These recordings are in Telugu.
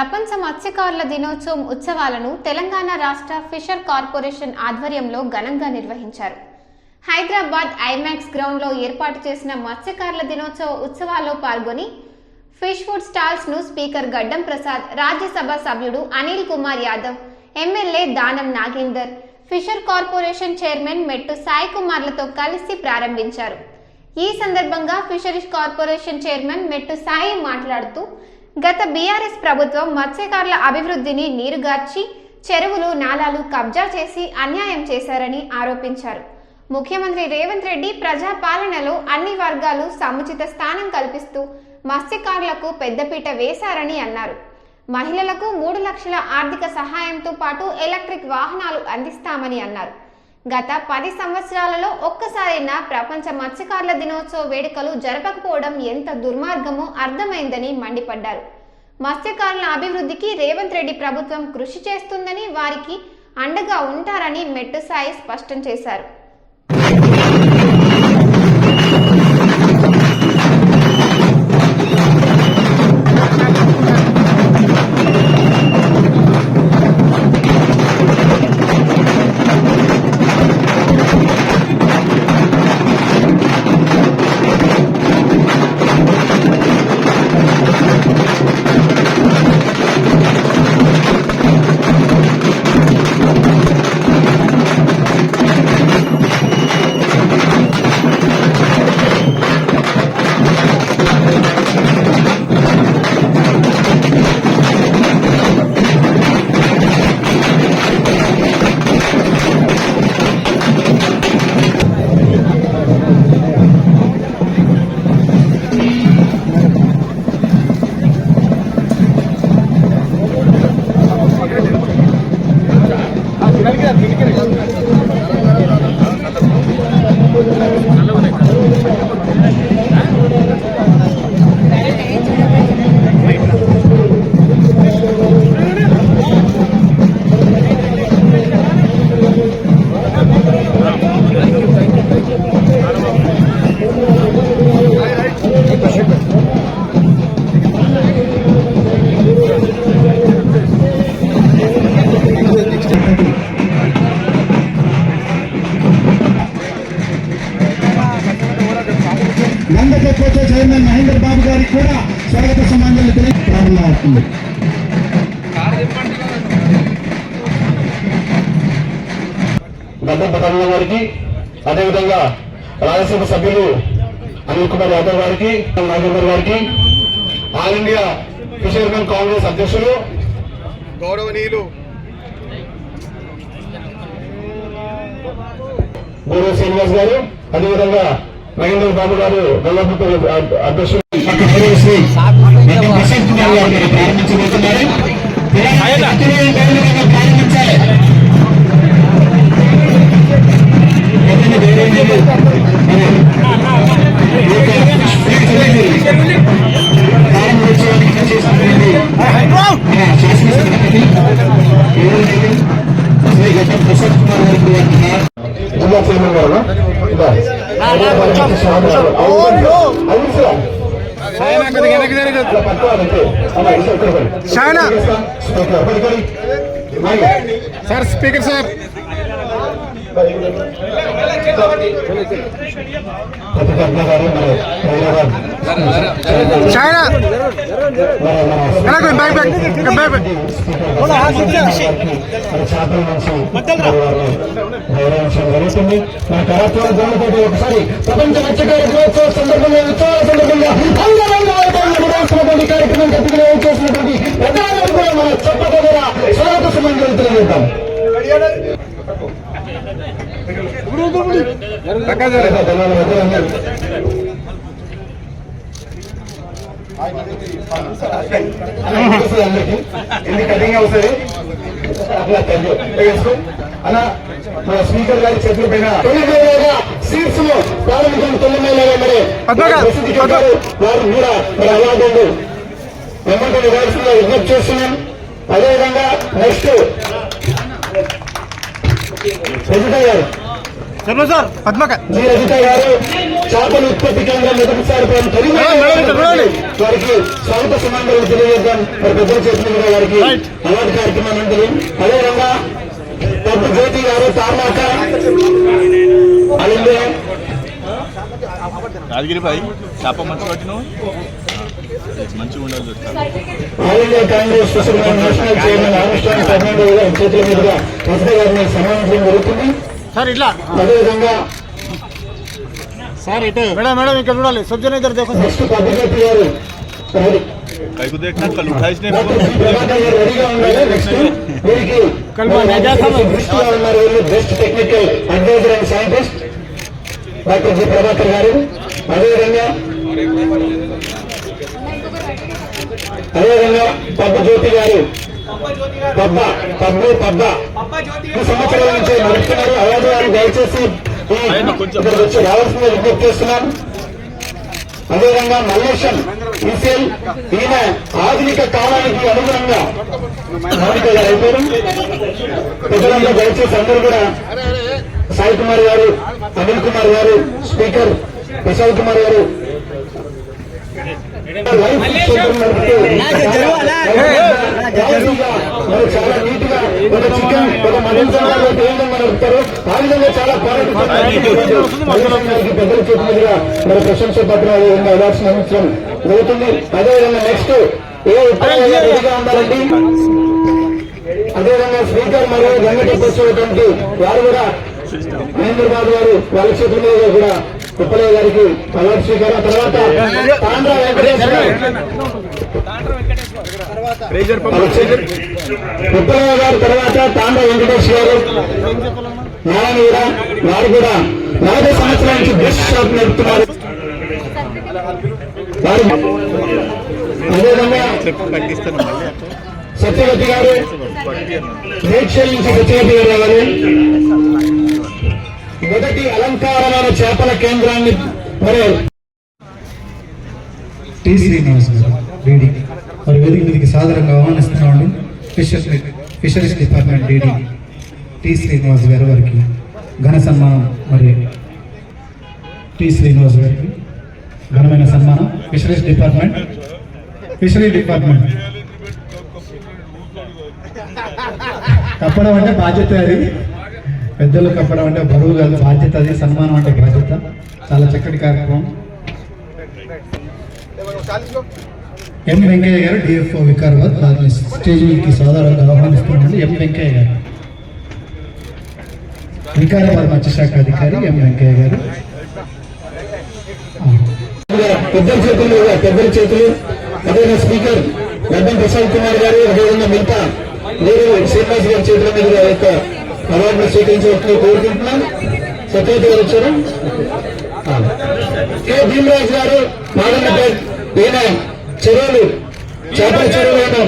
ప్రపంచ మత్స్యకారుల దినోత్సవం ఉత్సవాలను తెలంగాణ రాష్ట్ర ఫిషర్ కార్పొరేషన్ ఆధ్వర్యంలో ఘనంగా నిర్వహించారు. హైదరాబాద్ ఐమాక్స్ గ్రౌండ్లో ఏర్పాటు చేసిన మత్స్యకారుల దినోత్సవ ఉత్సవాల్లో పాల్గొని fish food స్టాల్స్ను speaker Gaddam Prasad Rajya Sabha సభ్యుడు Anil Kumar Yadav MLA Danam Nagender fissure corporation chairman మెట్టు సాయి కుమార్లతో కలిసి ప్రారంభించారు. ఈ సందర్భంగా ఫిషరీస్ కార్పొరేషన్ చైర్మన్ మెట్టు సాయి మాట్లాడుతూ గత బీఆర్ఎస్ ప్రభుత్వం మత్స్యకారుల అభివృద్ధిని నీరుగార్చి చెరువులు నాలాలు కబ్జా చేసి అన్యాయం చేశారని ఆరోపించారు. ముఖ్యమంత్రి రేవంత్ రెడ్డి ప్రజా పాలనలో అన్ని వర్గాలు సముచిత స్థానం కల్పిస్తూ మత్స్యకారులకు పెద్దపీట వేశారని అన్నారు. మహిళలకు మూడు లక్షల ఆర్థిక సహాయంతో పాటు ఎలక్ట్రిక్ వాహనాలు అందిస్తామని అన్నారు. గత పది సంవత్సరాలలో ఒక్కసారైనా ప్రపంచ మత్స్యకారుల దినోత్సవ వేడుకలు జరపకపోవడం ఎంత దుర్మార్గమో అర్థమైందని మండిపడ్డారు. మత్స్యకారుల అభివృద్ధికి రేవంత్ రెడ్డి ప్రభుత్వం కృషి చేస్తుందని వారికి అండగా ఉంటారని మెట్టు సాయి స్పష్టం చేశారు. గారికి ఆల్ ఇండియా ఫిషర్మెన్ కాంగ్రెస్ అధ్యక్షులు. గౌరవనీయులు. గౌరవ శ్రీనివాస్ గారు అదేవిధంగా మహేందర్ బాబు గారు గొల్లపుత్ర అధ్యక్షులు. ప్రారంభించబోతున్నారు ప్రారంభించాలి సాయన. స్పీకర్, పడి, పడి. Mic. Sir speaker back back back back జరుగుతుంది మన కళాత్మక ఒకసారి ప్రపంచ మత్స్యకార దినోత్సవ సందర్భంగా ఉత్సవాల సందర్భంగా అంగరంగ కార్యక్రమం చేసినటువంటి కూడా మన స్వాగత కటింగ్ అవుతుంది అన్న మన స్పీకర్ గారి చేతుల పైన సీట్స్ను ప్రారంభించిన తొమ్మిదిగా మరి ప్రసిద్ధి చెందారు. వారు కూడా మరి అవార్డు వెంబడి విజ్ఞప్తి చేస్తున్నాం అదేవిధంగా నెక్స్ట్ రజిత గారు శర్మ సార్ పద్మక జి రజిత గారు చేపల ఉత్పత్తి కేంద్రం మొదటిసారి. వారికి స్వాగత సమాంతరం తెలియజేద్దాం. మరి పెద్దల మీద వారికి. అవార్డు కార్యక్రమం అనంతరం అదేవిధంగా జ్యోతి గారు తార్మాక అలిందే యాదగిరి భాయ్ చేప మంచి పట్టినావు మంచిగా ఉండాలి చూస్తాను All India Congress special national chairman ఆనుష్ఠాన Fernando గారి చేతుల మీదుగా రజిత గారిని సన్మానించడం జరుగుతుంది సార్ ఇట్లా అదేవిధంగా సార్ ఇటు మేడం మేడం ఇక్కడ చూడాలి సబ్జన్ ఇద్దరు देखो నెక్స్ట్ పద్మజ్యోతి గారు రెడీ. కైకు देखना कल उठाइस ने డాక్టర్ జి ప్రభాకర్ గారు రెడీగా ఉండాలి నెక్స్ట్ వీరికి కల్మా నిజాం దృష్టిగా ఉన్నారు వీళ్ళు బెస్ట్ అదేవిధంగా అదేవిధంగా పబ్బ జ్యోతి గారు. పబ్బ పబ్బు పబ్బ ఈ సంవత్సరాల నుంచి నడుపుతున్నారు అలాగే వారు దయచేసి ఇక్కడికి వచ్చి రావాల్సిందిగా విజ్ఞప్తి చేస్తున్నాను అదేవిధంగా మల్లేశం ఈసీఎల్ ఈయన ఆధునిక కాలానికి అనుగుణంగా అయిపోయారు. ప్రజలందరూ దయచేసి అందరూ కూడా సాయి కుమార్ గారు అనిల్ కుమార్ గారు స్పీకర్ ప్రసాద్ కుమార్ గారు చాలా నీట్గా ఒక చికెన్ ఒక మటన్ ఏ విధంగా నడుపుతారో ఆ విధంగా చాలా క్వాలిటీ పెద్దల చేతి మరి ప్రశంస పత్రాలు విధంగా అవార్డ్స్ అందించడం జరుగుతుంది అదేవిధంగా నెక్స్ట్ ఏ ఉత్తరాలు రెడీగా ఉండాలండి అదేవిధంగా స్పీకర్ మరియు వెంకటేశ్వరటువంటి వారు కూడా మహేంద్ర బాబు గారు వాళ్ళ చేతుల మీద కూడా కుప్పలయ్య గారికి అవార్డు స్వీకారం తర్వాత తాండ్ర వెంకటేశ్వర ఉప్పలయ్య గారు తర్వాత తాండ్ర వెంకటేష్ గారు నారాయణ వారు కూడా నలభై సంవత్సరాల నుంచి బెస్ట్ షాప్ నడుపుతున్నారు వారు అదేవిధంగా సత్యవతి గారు మేడ్చల్ నుంచి సత్యవతి గారు మొదటి అలంకారమైన చేపల కేంద్రాన్ని మరి టి శ్రీనివాస్ గారు డీడీ. వారి వేదిక మీదకి సాదరంగా ఆహ్వానిస్తున్నామండి. Fisher fisheries department DD. T Srinivas గారు వారికి ఘన సన్మానం. మరి టి శ్రీనివాస్ గారికి ఘనమైన సన్మానం. Fisheries department. Fishery department. తప్పడం అంటే బాధ్యత అది. పెద్దలు కప్పడం అంటే బరువు కాదు బాధ్యత అది సన్మానం అంటే బాధ్యత. చాలా చక్కటి కార్యక్రమం. ఎం వెంకయ్య గారు డిఎఫ్ఓ వికారాబాద్ వారిని స్టేజ్ సోదరులకు ఆహ్వానిస్తున్నాను ఎం వెంకయ్య గారు. వికారాబాద్ మత్స్యశాఖ అధికారి ఎం వెంకయ్య గారు. పెద్దల చేతులు పెద్దల చేతులు. అదేవిధంగా స్పీకర్ గడ్డం ప్రసాద్ కుమార్ గారు అదేవిధంగా మిగతా మీరు శ్రీనివాస్ గారి చేతుల మీద యొక్క అవార్డును స్వీకరించవలసింది కోరుకుంటున్నాను సత్యవతి గారు వచ్చారు? కె. భీమరాజ్ గారు మాదన్నపేట్ ఈయన చెరువులు చేపల చెరువులను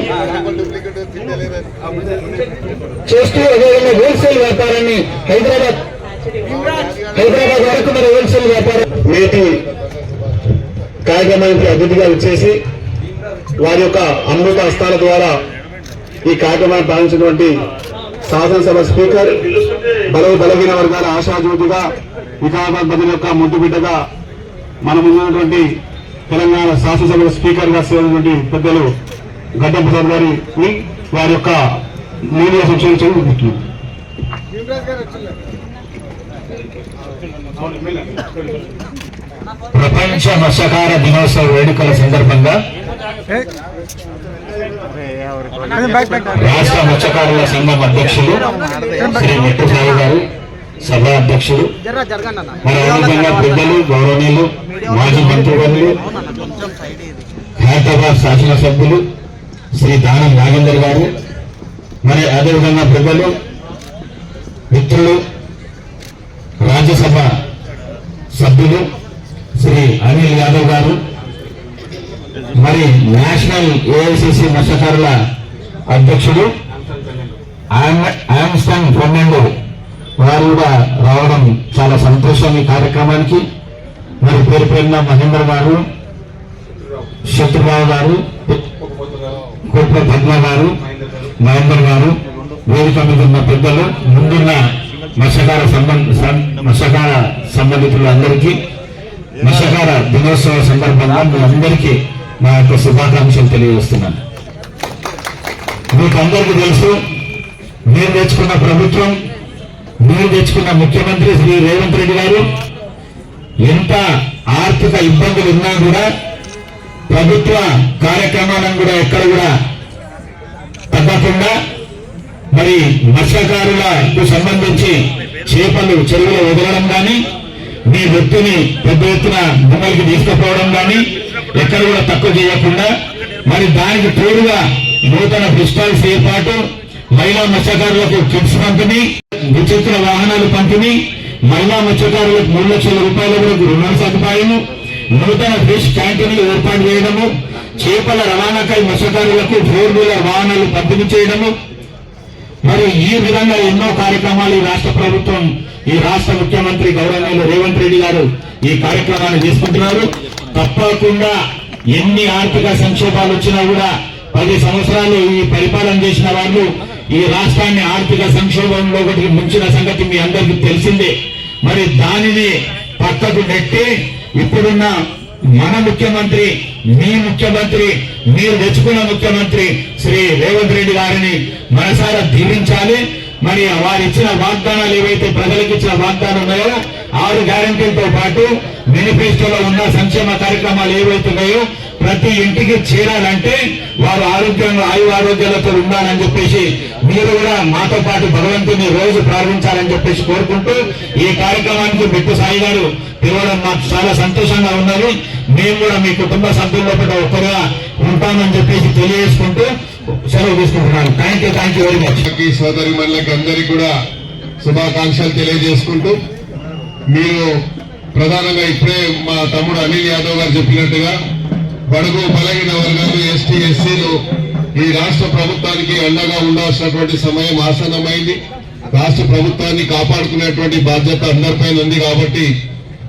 చేస్తూ అదేవిధంగా హోల్సేల్ వ్యాపారాన్ని హైదరాబాద్ హైదరాబాద్ వరకు మరి హోల్సేల్ వ్యాపారం. నేటి కార్యక్రమానికి అతిథిగా వచ్చేసి వారి యొక్క అమృత హస్తాల ద్వారా ఈ కార్యక్రమాన్ని ప్రారంభించినటువంటి శాసనసభ స్పీకర్ బలవ బలహీన వర్గాల ఆశాజ్యోతిగా వికారాబాద్ బదిలీ యొక్క ముద్దు బిడ్డగా మనం తెలంగాణ శాసనసభ స్పీకర్గా సేవటువంటి పెద్దలు గడ్డం ప్రసాద్ గారిని వారి యొక్క మీడియా సంక్షేమించడం చూపుతుంది ప్రపంచ మత్స్యకార దినోత్సవ వేడుకల సందర్భంగా రాష్ట్ర మత్స్యకారుల సంఘం అధ్యక్షులు శ్రీ మెట్టుసాయి గారు సభ అధ్యక్షులు. మరోవిధంగా పెద్దలు గౌరవనీయులు మాజీ మంత్రివర్యులు హైదరాబాద్ శాసనసభ్యులు శ్రీ దానం నాగేందర్ గారు మరి అదేవిధంగా పెద్దలు మిత్రులు రాజ్యసభ సభ్యులు శ్రీ అనిల్ యాదవ్ గారు మరి నేషనల్ ఏఐసిసి మత్స్యకారుల అధ్యక్షుడు ఆమ్స్టాంగ్ ఫెర్నాండో వారు కూడా రావడం చాలా సంతోషం ఈ కార్యక్రమానికి. మరి పేరు పేరున మహేంద్ర గారు శత్రురావు గారు కుట్ర పద్మ గారు మహేందర్ గారు వేదిక మీద ఉన్న పెద్దలు ముందున్న మత్స్యకార సంబంధ సం- మత్స్యకార సంబంధితులందరికీ మత్స్యకార దినోత్సవ సందర్భంగా మీ అందరికీ మా యొక్క శుభాకాంక్షలు తెలియజేస్తున్నాను. మీకు అందరికీ తెలుసు మీరు తెచ్చుకున్న ప్రభుత్వం మీరు తెచ్చుకున్న ముఖ్యమంత్రి శ్రీ రేవంత్ రెడ్డి గారు ఎంత ఆర్థిక ఇబ్బందులు ఉన్నా కూడా ప్రభుత్వ కార్యక్రమాలను కూడా ఎక్కడ కూడా తగ్గకుండా మరి మత్స్యకారులకు సంబంధించి చేపలు చెరువులు వదలడం కానీ మీ వృత్తిని పెద్ద ఎత్తున ముంగలికి తీసుకుపోవడం కానీ ఎక్కడ కూడా తక్కువ చేయకుండా మరి దానికి తోడుగా నూతన ఫిస్టాల్స్ ఏర్పాటు మహిళా మత్స్యకారులకు కిట్స్ పంపిణీ ద్విచక్ర వాహనాలు పంపిణీ మహిళా మత్స్యకారులకు మూడు లక్షల రూపాయల వరకు రుణ సదుపాయము నూతన ఫిష్ క్యాంటీన్లు ఏర్పాటు చేయడము చేపల రవాణాకై మత్స్యకారులకు ఫోర్ వీలర్ వాహనాలు పంపిణీ చేయడము. మరి ఈ విధంగా ఎన్నో కార్యక్రమాలు ఈ రాష్ట్ర ప్రభుత్వం ఈ రాష్ట్ర ముఖ్యమంత్రి గౌరవనీయులు రేవంత్ రెడ్డి గారు ఈ కార్యక్రమాన్ని తీసుకుంటున్నారు. తప్పకుండా ఎన్ని ఆర్థిక సంక్షోభాలు వచ్చినా కూడా పది సంవత్సరాలు ఈ పరిపాలన చేసిన వాళ్ళు ఈ రాష్ట్రాన్ని ఆర్థిక సంక్షోభంలో ఒకటి ముంచిన సంగతి మీ అందరికీ తెలిసిందే. మరి దానిని పక్కకు నెట్టి ఇప్పుడున్న మన ముఖ్యమంత్రి మీ ముఖ్యమంత్రి మీరు తెచ్చుకున్న ముఖ్యమంత్రి శ్రీ రేవంత్ రెడ్డి గారిని మనసారా దీవించాలి. మరి వారు ఇచ్చిన వాగ్దానాలు ఏవైతే ప్రజలకు ఇచ్చిన వాగ్దానం ఉన్నాయో ఆరు గ్యారంటీలతో పాటు మేనిఫెస్టోలో ఉన్న సంక్షేమ కార్యక్రమాలు ఏవైతున్నాయో ప్రతి ఇంటికి చేరాలంటే వారు ఆరోగ్యంగా ఆయు ఆరోగ్యాలతో ఉండాలని చెప్పేసి మీరు కూడా మాతో పాటు భగవంతుని రోజు ప్రారంభించాలని చెప్పేసి కోరుకుంటూ ఈ కార్యక్రమానికి బిట్టు సాయి గారు పిలవడం మాకు చాలా సంతోషంగా ఉన్నది. మేము కూడా మీ కుటుంబ సభ్యుల్లో కూడా ఒక్కరుగా ఉంటామని చెప్పేసి తెలియజేసుకుంటూ సెలవు తీసుకుంటున్నాను. Thank you thank you very much సోదరి మళ్ళీ అందరికీ కూడా శుభాకాంక్షలు తెలియజేసుకుంటూ మీరు ప్రధానంగా ఇప్పుడే మా తమ్ముడు అనిల్ యాదవ్ గారు చెప్పినట్టుగా బడుగు బలహీన వర్గాలు ఎస్టీ ఎస్సీలు ఈ రాష్ట్ర ప్రభుత్వానికి అండగా ఉండాల్సినటువంటి సమయం ఆసన్నమైంది. రాష్ట్ర ప్రభుత్వాన్ని కాపాడుకునేటువంటి బాధ్యత అందరిపైన ఉంది కాబట్టి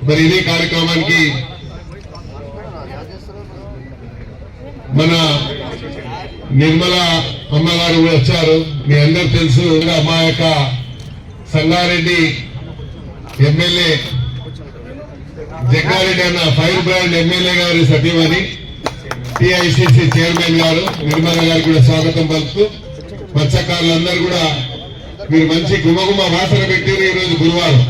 మరి ఇదే కార్యక్రమానికి మన నిర్మల అమ్మగారు కూడా వచ్చారు. మీ అందరు తెలుసు మా యొక్క సంగారెడ్డి ఎమ్మెల్యే జగ్గారెడ్డి అన్న ఫైర్ బ్రాండ్ ఎమ్మెల్యే గారి సతీమణి టిఐసిసి చైర్మన్ గారు నిర్మల గారికి కూడా స్వాగతం పలుకుతూ మత్స్యకారులందరూ కూడా మీరు మంచి గుమగుమ వాసన పెట్టారు ఈరోజు రోజు గురువారం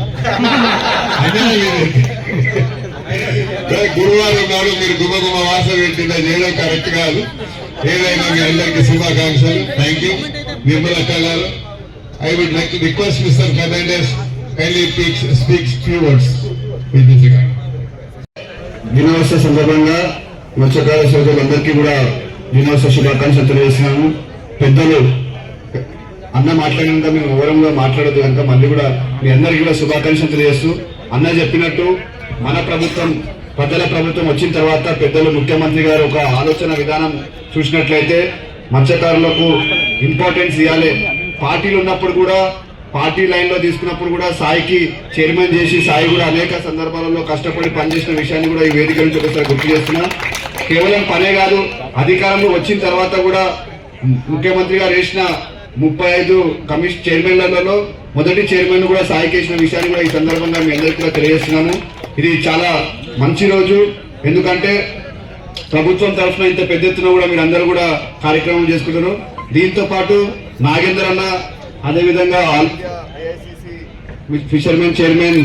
గురువారం నాడు మీరు గుమగుమ వాసన పెట్టిన చేయడం కరెక్ట్ కాదు. ఏదైనా మీ అందరికీ శుభాకాంక్షలు. థ్యాంక్ యూ నిర్మల గారు. I would like request mister Fernandes kindly speaks few words దినోత్సవ సందర్భంగా మత్స్యకార సోదరులందరికీ కూడా దినోత్సవ శుభాకాంక్షలు తెలియజేస్తున్నాము. పెద్దలు అన్న మాట్లాడినాక మేము వివరంగా మాట్లాడదు కనుక మళ్ళీ కూడా మీ అందరికీ కూడా శుభాకాంక్షలు తెలియజేస్తూ అన్న చెప్పినట్టు మన ప్రభుత్వం ప్రజల ప్రభుత్వం వచ్చిన తర్వాత పెద్దలు ముఖ్యమంత్రి గారు ఒక ఆలోచన విధానం చూసినట్లయితే మత్స్యకారులకు ఇంపార్టెన్స్ ఇవ్వాలి. పార్టీలు ఉన్నప్పుడు కూడా పార్టీ లైన్లో తీసుకున్నప్పుడు కూడా సాయికి చైర్మన్ చేసి సాయి కూడా అనేక సందర్భాలలో కష్టపడి పనిచేసిన విషయాన్ని కూడా ఈ వేదిక నుంచి ఒకసారి గుర్తు చేస్తున్నా. కేవలం పనే కాదు అధికారంలో వచ్చిన తర్వాత కూడా ముఖ్యమంత్రి గారు వేసిన ముప్పై ఐదు కమిషన్ చైర్మన్లలో మొదటి చైర్మన్ కూడా సాయికి వేసిన విషయాన్ని కూడా ఈ సందర్భంగా మీ అందరికీ కూడా తెలియజేస్తున్నాము ఇది చాలా మంచి రోజు. ఎందుకంటే ప్రభుత్వం తరఫున ఇంత పెద్ద ఎత్తున కూడా మీరు అందరూ కూడా కార్యక్రమం చేసుకుంటారు దీంతో పాటు నాగేందర్ అన్న అదేవిధంగా ఫిషర్మెన్ చైర్మన్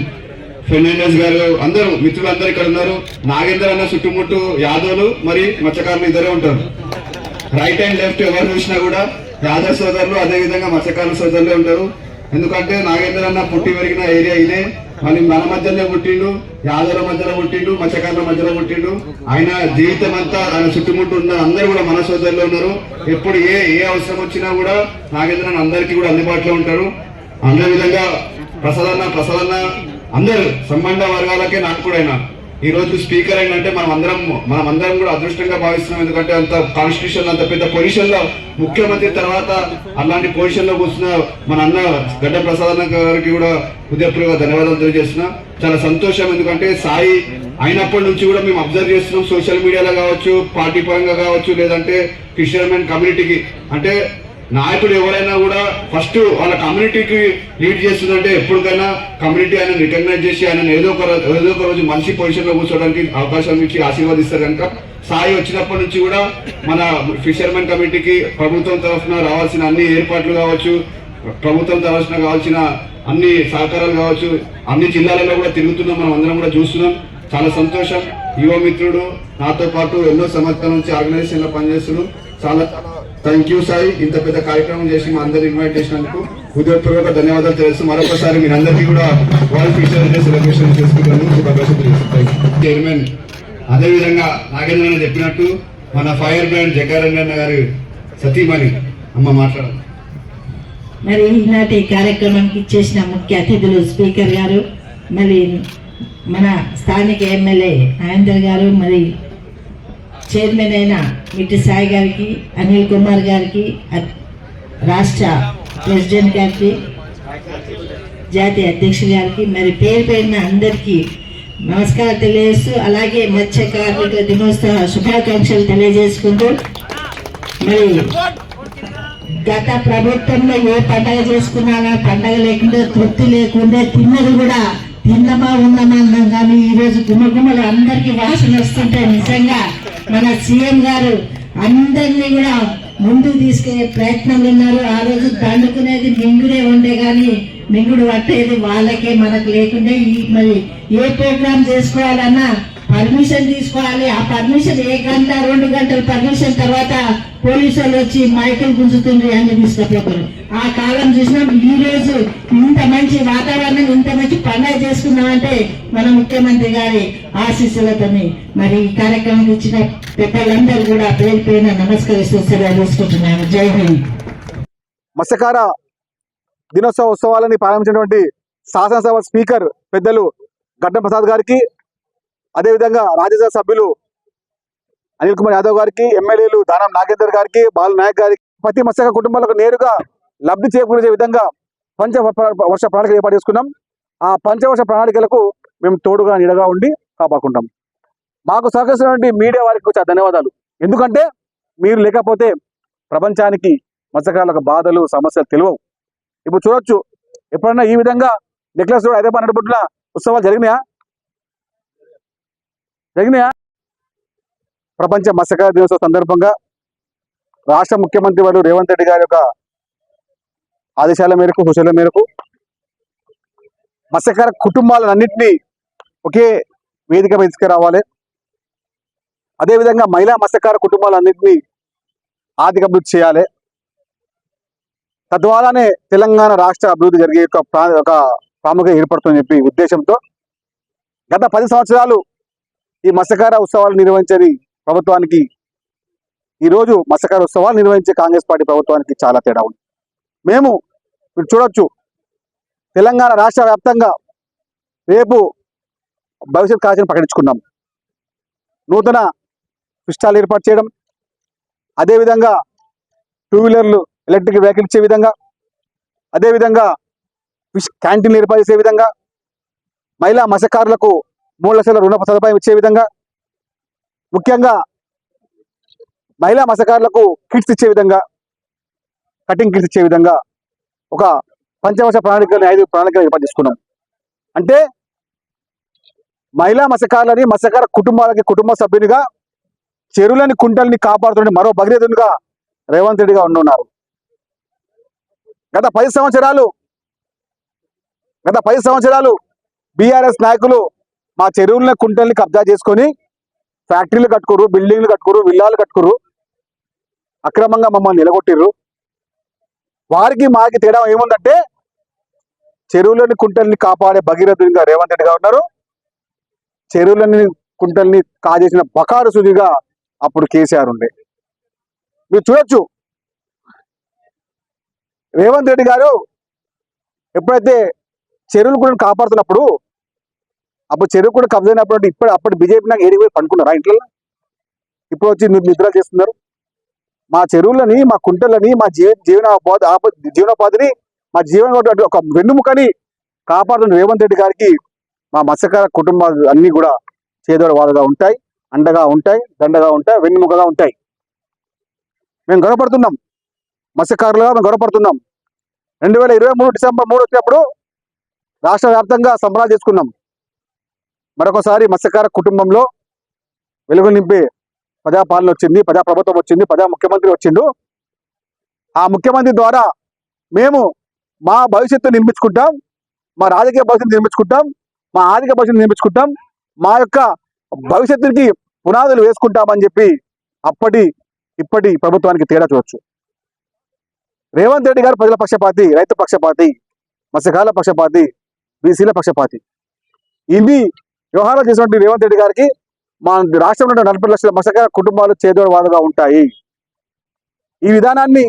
ఫెర్నాండెస్ గారు అందరూ మిత్రులు అందరు ఇక్కడ ఉన్నారు. నాగేందర్ అన్న చుట్టుముట్టు యాదవులు మరి మత్స్యకారులు ఇద్దరే ఉంటారు. రైట్ అండ్ లెఫ్ట్ ఎవరు చూసినా కూడా యాదవ్ సోదరులు అదేవిధంగా మత్స్యకారుల సోదరులే ఉంటారు. ఎందుకంటే నాగేంద్ర అన్న పుట్టి పెరిగిన ఏరియా ఇదే. మళ్ళీ మన మధ్యలో పుట్టిండు యాదవుల మధ్యలో పుట్టిండు మత్స్యకారుల మధ్యలో పుట్టిండు. ఆయన జీవితం అంతా ఆయన చుట్టుముట్టు ఉన్న అందరూ కూడా మన సోదరులు ఉన్నారు. ఎప్పుడు ఏ ఏ అవసరం వచ్చినా కూడా నాగేంద్రన్ అందరికీ కూడా అందుబాటులో ఉంటారు అదే విధంగా ప్రసాదన్న ప్రసాదన్న అందరు సంబంధ వర్గాలకే నాకు కూడా ఈరోజు ఈ రోజు స్పీకర్ అంటే మనం అందరం మనం అందరం కూడా అదృష్టంగా భావిస్తున్నాం. ఎందుకంటే అంత కాన్స్టిట్యూషన్ అంత పెద్ద పొజిషన్లో ముఖ్యమంత్రి తర్వాత అలాంటి పొజిషన్లో కూర్చున్న మన అన్న గడ్డ ప్రసాద్ గారికి కూడా హృదయపూర్వక ధన్యవాదాలు తెలియజేస్తున్నా. చాలా సంతోషం. ఎందుకంటే సాయి అయినప్పటి నుంచి కూడా మేము అబ్జర్వ్ చేస్తున్నాం. సోషల్ మీడియాలో కావచ్చు పార్టీ పరంగా కావచ్చు లేదంటే ఫిషర్మెన్ కమ్యూనిటీకి అంటే నాయకుడు ఎవరైనా కూడా ఫస్ట్ వాళ్ళ కమ్యూనిటీకి లీడ్ చేస్తుందంటే ఎప్పటికైనా కమ్యూనిటీ ఆయన రికగ్నైజ్ చేసి ఆయన ఏదో ఒక ఏదో ఒక రోజు మంచి పొజిషన్లో కూర్చోడానికి అవకాశం ఇచ్చి ఆశీర్వాదిస్తారు కనుక సాయి వచ్చినప్పటి నుంచి కూడా మన ఫిషర్మెన్ కమిటీకి ప్రభుత్వం తరఫున రావాల్సిన అన్ని ఏర్పాట్లు కావచ్చు ప్రభుత్వం తరఫున కావాల్సిన అన్ని సహకారాలు కావచ్చు అన్ని జిల్లాలలో కూడా తిరుగుతున్నాం మనం అందరం కూడా చూస్తున్నాం. చాలా సంతోషం. యువ మిత్రుడు నాతో పాటు ఎన్నో సంవత్సరాల నుంచి ఆర్గనైజేషన్లో పనిచేస్తున్నాం. చాలా థ్యాంక్ యూ సాయి ఇంత పెద్ద కార్యక్రమం చేసి మా అందరు ఇన్వైట్ చేసినందుకు హృదయపూర్వక ధన్యవాదాలు తెలుసు మరొకసారి మీరందరికీ కూడా వరల్డ్ ఫీచర్ డే సెలబ్రేషన్ చేసుకుంటాను శుభాకాంక్షలు చైర్మన్ అదేవిధంగా నాగేంద్ర అన్న చెప్పినట్టు మన ఫైర్ బ్రాండ్ జగ్గారంగన్న గారు సతీమణి అమ్మ మాట్లాడాలి మరి ఈనాటి కార్యక్రమానికి ఇచ్చేసిన ముఖ్య అతిథులు స్పీకర్ గారు మరి మన స్థానిక ఎమ్మెల్యే నాగేంద్ర గారు మరి చైర్మన్ అయిన మిట్టి సాయి గారికి అనిల్ కుమార్ గారికి రాష్ట్ర ప్రెసిడెంట్ గారికి జాతీయ అధ్యక్షులు గారికి మరి పేరు పేరున అందరికీ నమస్కారం తెలియజేస్తూ అలాగే మత్స్య కార్మికుల దినోత్సవ శుభాకాంక్షలు తెలియజేసుకుంటూ మరి గత ప్రభుత్వంలో ఏ పండగ చేసుకున్నాగా పండగ లేకుండా తృప్తి లేకుండా తిన్నది కూడా తిన్నమా ఉన్నమా అన్నాం. కానీ ఈరోజు రోజు గుమ్మగుమ్మలు అందరికీ వాసన వస్తుంటే నిజంగా మన సీఎం గారు అందరినీ కూడా ముందుకు తీసుకెళ్ళే ప్రయత్నంలో ఉన్నారు. ఆ రోజు దండుకునేది మింగుడే ఉండే కానీ మింగుడు పట్టేది వాళ్ళకే మనకు లేకుండా. ఈ మరి ఏ ప్రోగ్రామ్ చేసుకోవాలన్నా పర్మిషన్ తీసుకోవాలి. ఆ పర్మిషన్ ఏ గంట రెండు గంటల పర్మిషన్ తర్వాత పోలీసు వాళ్ళు వచ్చి మైకులు గుంజుతుండ్రి అని తీసుకపోతారు ఆ కాలం చూసినాం ఈ రోజు ఇంత మంచి వాతావరణం ఇంత మంచి పండుగ చేసుకున్నామంటే మన ముఖ్యమంత్రి గారి ఆశీస్సులతోని. మరి ఈ కార్యక్రమం ఇచ్చిన పెద్దలందరూ కూడా పేరు పైన నమస్కరిస్తూ సెలవు జై హింద్. మత్స్యకార దినోత్సవ ఉత్సవాలని ప్రారంభించినటువంటి శాసనసభ స్పీకర్ పెద్దలు గడ్డం ప్రసాద్ గారికి అదేవిధంగా రాజ్యసభ సభ్యులు అనిల్ కుమార్ యాదవ్ గారికి ఎమ్మెల్యేలు దానం నాగేందర్ గారికి బాలు నాయక్ గారికి ప్రతి మత్స్యకార కుటుంబాలకు నేరుగా లబ్ధి చేకూర్చే విధంగా పంచ వర్ష ప్రణాళిక ఏర్పాటు చేసుకున్నాం. ఆ పంచవర్ష ప్రణాళికలకు మేము తోడుగా నీడగా ఉండి కాపాడుకుంటాం. మాకు సహకరిస్తున్నటువంటి మీడియా వారికి చాలా ధన్యవాదాలు. ఎందుకంటే మీరు లేకపోతే ప్రపంచానికి మత్స్యకారులకు బాధలు సమస్యలు తెలియవు ఇప్పుడు చూడొచ్చు ఎప్పుడన్నా ఈ విధంగా నెక్లెస్ రోడ్ హైదరాబాద్ నడుపుట్ల ఉత్సవాలు జరిగినాయా? జరిగినాయా? ప్రపంచ మత్స్యకార దినోత్సవ సందర్భంగా రాష్ట్ర ముఖ్యమంత్రి వారు రేవంత్ రెడ్డి గారి యొక్క ఆదేశాల మేరకు సూచనల మేరకు మత్స్యకార కుటుంబాలన్నింటినీ ఒకే వేదిక మీద తీసుకురావాలి. అదేవిధంగా మహిళా మత్స్యకార కుటుంబాలన్నింటినీ ఆర్థిక అభివృద్ధి చేయాలి. తద్వారానే తెలంగాణ రాష్ట్ర అభివృద్ధి జరిగే యొక్క ఒక ప్రాముఖ్యత ఏర్పడుతుందని చెప్పి ఉద్దేశంతో గత పది సంవత్సరాలు ఈ మత్స్యకార ఉత్సవాలు నిర్వహించని ప్రభుత్వానికి ఈరోజు మత్స్యకార ఉత్సవాలు నిర్వహించే కాంగ్రెస్ పార్టీ ప్రభుత్వానికి చాలా తేడా ఉంది. మేము మీరు చూడొచ్చు తెలంగాణ రాష్ట్ర వ్యాప్తంగా రేపు భవిష్యత్ కార్యక్రమం ప్రకటించుకున్నాం. నూతన స్టాల్ ఏర్పాటు చేయడం అదేవిధంగా టూ వీలర్లు ఎలక్ట్రిక్ వెహికల్ ఇచ్చే విధంగా అదేవిధంగా ఫిష్ క్యాంటీన్లు ఏర్పాటు చేసే విధంగా మహిళా మత్స్యకారులకు మూడు లక్షల రుణ సదుపాయం ఇచ్చే విధంగా ముఖ్యంగా మహిళా మత్స్యకారులకు కిట్స్ ఇచ్చే విధంగా కటింగ్ కిట్స్ ఇచ్చే విధంగా ఒక పంచవర్ష ప్రణాళికని ఐదు ప్రణాళికలు ఏర్పాటు చేసుకున్నాం. అంటే మహిళా మత్స్యకారులని మత్స్యకార కుటుంబాలకి కుటుంబ సభ్యునిగా చెరువులని కుంటల్ని కాపాడుతుండే మరో భగీరథునిగా రేవంత్ రెడ్డిగా ఉండున్నారు. గత పది సంవత్సరాలు గత పది సంవత్సరాలు బీఆర్ఎస్ నాయకులు మా చెరువులని కుంటల్ని కబ్జా చేసుకొని ఫ్యాక్టరీలు కట్టుకోరు బిల్డింగ్లు కట్టుకోరు విల్లాలు కట్టుకోరు. అక్రమంగా మమ్మల్ని నిలగొట్టిర్రు. వారికి మాకి తేడా ఏముందంటే చెరువులని కుంటల్ని కాపాడే భగీరథునిగా రేవంత్ రెడ్డిగా ఉన్నారు. చెరువులని కుంటల్ని కాజేసిన బకారు సుదిగా అప్పుడు కేసీఆర్ ఉండే. మీరు చూడొచ్చు. రేవంత్ రెడ్డి గారు ఎప్పుడైతే చెరువులు కూడా కాపాడుతున్నప్పుడు అప్పుడు చెరువు కూడా కబ్జా అయినప్పుడు ఇప్పుడు అప్పుడు బీజేపీ నాకు ఏడికి పోయి పండుకున్నారా ఇంట్లో ఇప్పుడు వచ్చి నిద్ర చేస్తున్నారు. మా చెరువులని మా కుంటలని మా జీవ జీవనోపాధి ఆప- జీవనోపాధిని మా జీవన ఒక వెన్నుముకని కాపాడుతున్న రేవంత్ రెడ్డి గారికి మా మత్స్యకార కుటుంబాలు అన్నీ కూడా చేదోడ వాదుగా ఉంటాయి. అండగా ఉంటాయి దండగా ఉంటాయి వెన్నుముకగా ఉంటాయి. మేము గర్వపడుతున్నాం. మత్స్యకారులుగా మేము గొడవపడుతున్నాం రెండు వేల ఇరవై మూడు డిసెంబర్ మూడు వచ్చినప్పుడు రాష్ట్ర వ్యాప్తంగా సంబరాలు చేసుకున్నాం. మరొకసారి మత్స్యకార కుటుంబంలో వెలుగు నింపి ప్రజాపాలన వచ్చింది ప్రజా ప్రభుత్వం వచ్చింది ప్రజా ముఖ్యమంత్రి వచ్చిండు. ఆ ముఖ్యమంత్రి ద్వారా మేము మా భవిష్యత్తు నిర్మించుకుంటాం మా రాజకీయ భవిష్యత్తు నిర్మించుకుంటాం మా ఆర్థిక భవిష్యత్తు నిర్మించుకుంటాం మా యొక్క భవిష్యత్తుకి పునాదులు వేసుకుంటామని చెప్పి అప్పటి ఇప్పటి ప్రభుత్వానికి తేడా చూడొచ్చు. రేవంత్ రెడ్డి గారు ప్రజల పక్షపాతి రైతు పక్షపాతి మత్స్యకారుల పక్షపాతి బీసీల పక్షపాతి. ఇది వ్యవహారం చేసినటువంటి రేవంత్ రెడ్డి గారికి మా రాష్ట్రంలో నలభై లక్షల మత్స్యకార కుటుంబాలు చేదోడు వాదుగా ఉంటాయి. ఈ విధానాన్ని